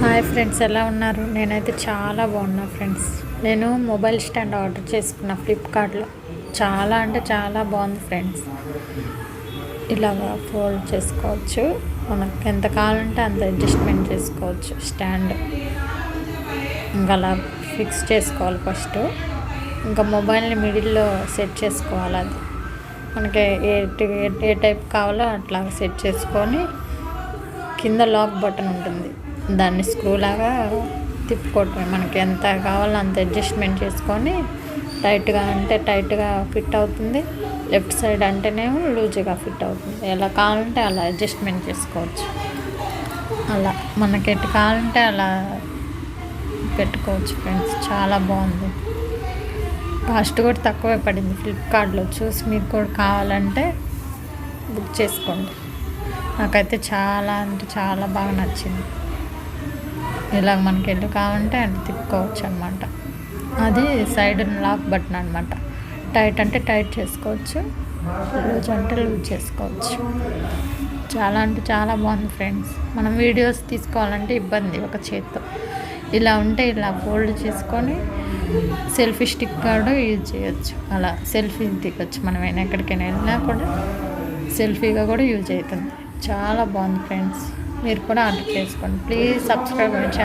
Hi friends ఎలా ఉన్నారు? నేనైతే చాలా బాగున్నా ఫ్రెండ్స్. నేను మొబైల్ స్టాండ్ ఆర్డర్ చేసుకున్న ఫ్లిప్కార్ట్లో. చాలా అంటే చాలా బాగుంది ఫ్రెండ్స్. ఇలాగా ఫోల్డ్ చేసుకోవచ్చు. మనకు ఎంత కావాలంటే అంత అడ్జస్ట్మెంట్ చేసుకోవచ్చు స్టాండ్. ఇంకా అలా ఫిక్స్ చేసుకోవాలి ఫస్ట్. ఇంకా మొబైల్ని మిడిల్లో సెట్ చేసుకోవాలి అది. మనకి ఏ ఏ- ఏ టైప్ కావాలో అట్లా సెట్ చేసుకొని కింద లాక్ బటన్ ఉంటుంది. దాన్ని స్క్రూ లాగా తిప్పుకోవటం. మనకి ఎంత కావాలో అంత అడ్జస్ట్మెంట్ చేసుకొని టైట్గా అంటే టైట్గా ఫిట్ అవుతుంది. లెఫ్ట్ సైడ్ అంటేనేమో లూజ్గా ఫిట్ అవుతుంది. ఎలా కావాలంటే అలా అడ్జస్ట్మెంట్ చేసుకోవచ్చు. అలా మనకి ఎటు కావాలంటే అలా పెట్టుకోవచ్చు ఫ్రెండ్స్. చాలా బాగుంది. కాస్ట్ కూడా తక్కువే పడింది. ఫ్లిప్కార్ట్లో చూసి మీకు కూడా కావాలంటే బుక్ చేసుకోండి. నాకైతే చాలా అంటే చాలా బాగా నచ్చింది. ఇలా మనకి ఎల్లు కావాలంటే అటు తిప్పుకోవచ్చు అనమాట అది సైడ్ లాక్ బటన్ అనమాట టైట్ అంటే టైట్ చేసుకోవచ్చు. లూజ్ అంటే లూజ్ చేసుకోవచ్చు. చాలా అంటే చాలా బాగుంది ఫ్రెండ్స్ మనం వీడియోస్ తీసుకోవాలంటే ఇబ్బంది ఒక చేత్తో. ఇలా ఉంటే ఇలా ఫోల్డ్ చేసుకొని సెల్ఫీ స్టిక్ కూడా యూజ్ చేయొచ్చు. అలా సెల్ఫీ దిగొచ్చు మనం అయినా ఎక్కడికైనా వెళ్ళినా కూడా సెల్ఫీగా కూడా యూజ్ అవుతుంది. చాలా బాగుంది ఫ్రెండ్స్ మీరు కూడా ఆర్డర్ చేసుకోండి. Please subscribe my channel